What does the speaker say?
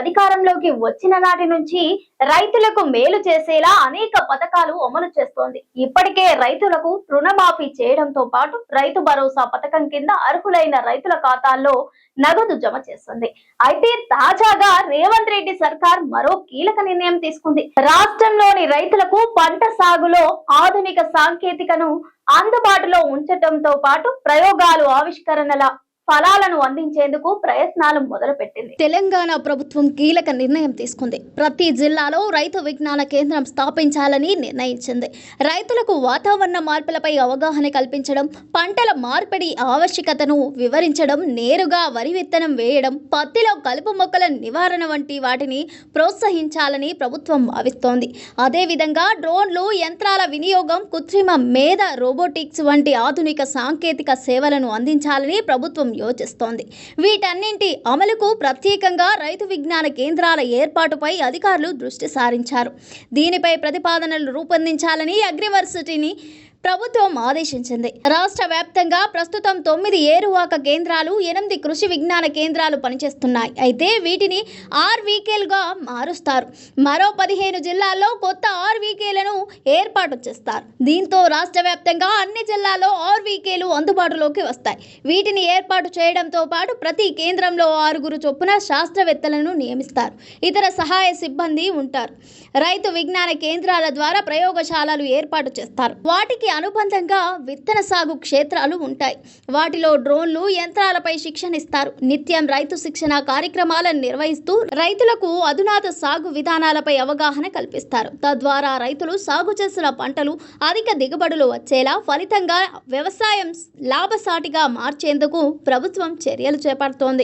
అధికారంలోకి వచ్చిన నాటి నుంచి రైతులకు మేలు చేసేలా అనేక పథకాలు అమలు చేస్తోంది. ఇప్పటికే రైతులకు రుణమాఫీ చేయడంతో పాటు రైతు భరోసా పథకం కింద అర్హులైన రైతుల ఖాతాల్లో నగదు జమ చేస్తుంది. అయితే తాజాగా రేవంత్ రెడ్డి సర్కార్ మరో కీలక నిర్ణయం తీసుకుంది. రాష్ట్రంలోని రైతులకు పంట సాగులో ఆధునిక సాంకేతికను అందుబాటులో ఉంచటంతో పాటు ప్రయోగాలు ఆవిష్కరణల ఫలాలను అందించేందుకు ప్రయత్నాలు మొదలుపెట్టింది. తెలంగాణ ప్రభుత్వం కీలక నిర్ణయం తీసుకుంది. ప్రతి జిల్లాలో రైతు విజ్ఞాన కేంద్రం స్థాపించాలని నిర్ణయించింది. రైతులకు వాతావరణ మార్పులపై అవగాహన కల్పించడం పంటల మార్పిడి ఆవశ్యకతను వివరించడం నేరుగా వరి విత్తనం వేయడం పత్తిలో కలుపు మొక్కల నివారణ వంటి వాటిని ప్రోత్సహించాలని ప్రభుత్వం భావిస్తోంది. అదేవిధంగా డ్రోన్లు యంత్రాల వినియోగం కృత్రిమ మేధ రోబోటిక్స్ వంటి ఆధునిక సాంకేతిక సేవలను అందించాలని ప్రభుత్వం యోచిస్తోంది. వీటన్నింటి అమలుకు ప్రత్యేకంగా రైతు విజ్ఞాన కేంద్రాల ఏర్పాటుపై అధికారులు దృష్టి సారించారు. దీనిపై ప్రతిపాదనలు రూపొందించాలని అగ్రివర్సిటీని ప్రభుత్వం ఆదేశించింది. రాష్ట్ర వ్యాప్తంగా ప్రస్తుతం తొమ్మిది ఏరువాక కేంద్రాలు ఎనిమిది కృషి విజ్ఞాన కేంద్రాలు పనిచేస్తున్నాయి. అయితే వీటిని ఆర్వీకేలుగా మారుస్తారు. మరో పదిహేను జిల్లాల్లో కొత్త ఆర్వీకేలను ఏర్పాటు చేస్తారు. దీంతో రాష్ట్ర వ్యాప్తంగా అన్ని జిల్లాల్లో ఆర్వీకేలు అందుబాటులోకి వస్తాయి. వీటిని ఏర్పాటు చేయడంతో పాటు ప్రతి కేంద్రంలో ఆరుగురు చొప్పున శాస్త్రవేత్తలను నియమిస్తారు. ఇతర సహాయ సిబ్బంది ఉంటారు. రైతు విజ్ఞాన కేంద్రాల ద్వారా ప్రయోగశాలలు ఏర్పాటు చేస్తారు. వాటికి అనుబంధంగా విత్తన సాగు క్షేత్రాలు ఉంటాయి. వాటిలో డ్రోన్లు యంత్రాలపై శిక్షణ ఇస్తారు. నిత్యం రైతు శిక్షణ కార్యక్రమాలను నిర్వహిస్తూ రైతులకు అధునాత సాగు విధానాలపై అవగాహన కల్పిస్తారు. తద్వారా రైతులు సాగు చేసిన పంటలు అధిక దిగుబడులు వచ్చేలా ఫలితంగా వ్యవసాయం లాభసాటిగా మార్చేందుకు ప్రభుత్వం చర్యలు చేపడుతోంది.